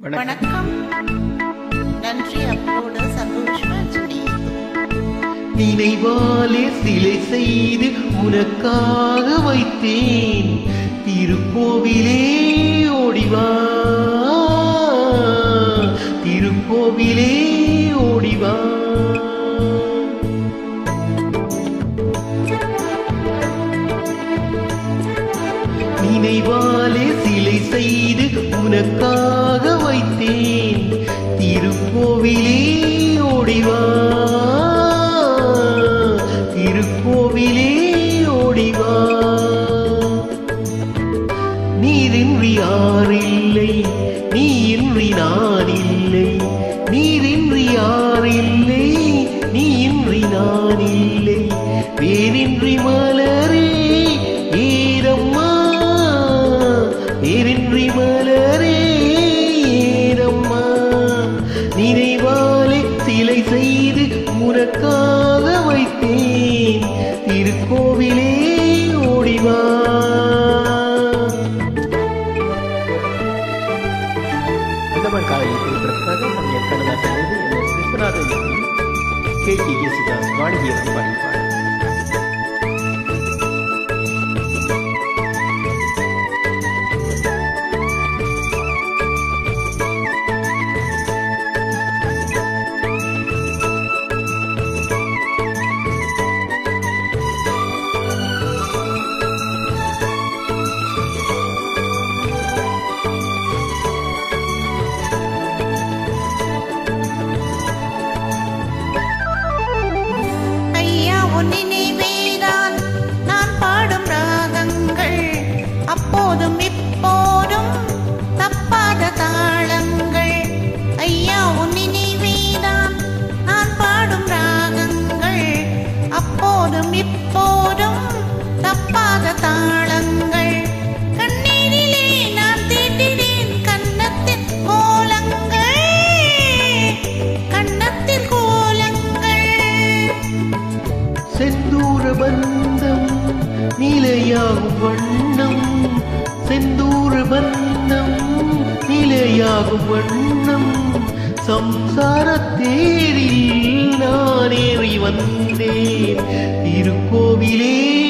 வணக்கம். நன்றி அப்போடு சந்தோஷமா நினைவாலே சிலை செய்து உனக்காக வைத்தேன். திருக்கோவிலே ஓடிவா திருக்கோவிலே ஓடிவா நினைவாலே செய்து உனக்காக வைத்தேன். திருக்கோவிலே ஓடிவா திருக்கோவிலே ஓடிவா நீரின்றி யாரில்லை நீ இன்றி நான் இல்லை நீரின்றி யாரில்லை நீ இன்றி நான் இல்லை வேறின்றி மா Kali itu berkata menyiapkan bahasa sendiri, yang sesederhana ini, KTG Sidas yang Paripari. இப்போதும் தப்பாத தாளங்கள். கண்ணீரிலே நான் தீட்டினேன் கண்ணத்தின் கோலங்கள். கண்ணத்தின் கோலங்கள். செந்தூர பந்தம் நிலையாகும் வண்ணம். செந்தூர பந்தம் நிலையாகும் வண்ணம். சம்சார தேரில் நான் ஏறி வந்தேன். திருக்கோவிலே